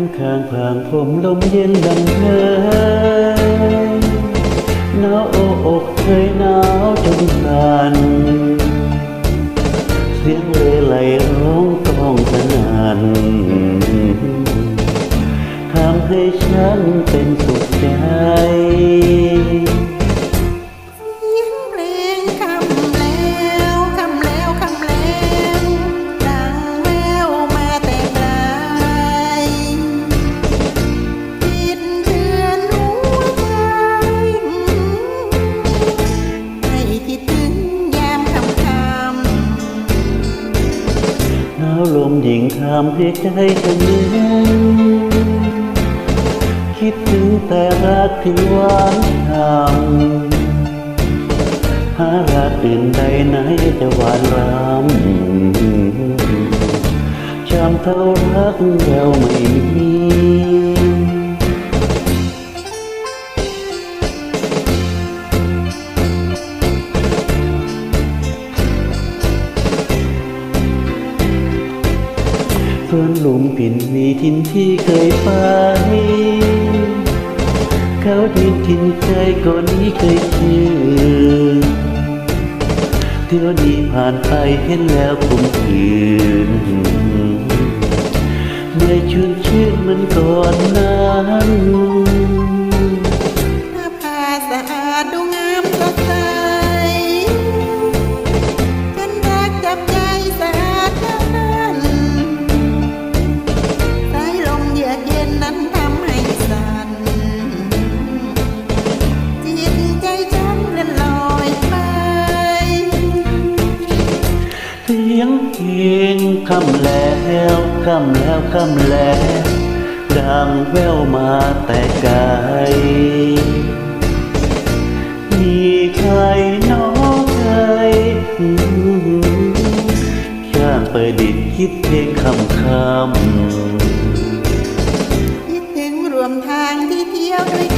นข้างพลางผมลมเย็นดังเนยหนาวอกอกเคยหนาวจนสันเสียงเลไหลร้องต้องสนั่นทำให้ฉันเป็นสุขใจาวลมหญิงทำให้ใจฉันเย็นคิดถึงแต่รักที่หวานช่ำหารักอื่นใดไหนจะหวานรำจำเท่ารักเราไม่มี สวนหลุมปิ่นมีทินที่เคยไป เขาดินทินใจก่อนนี้เคยชื่อเที่ยวนี้ผ่านไปเห็นแล้วผมคืนเม่ชื่นชื่นเหมือนก่อนนั้น สียงเพลงคำแล้วคำแล้วคำแล้วดังแววมาแต่ไกลมีใครน้องใครแค่ปดิดคิดเพลงคำคำคิดถึงรวมทางที่เที่ยวด้วย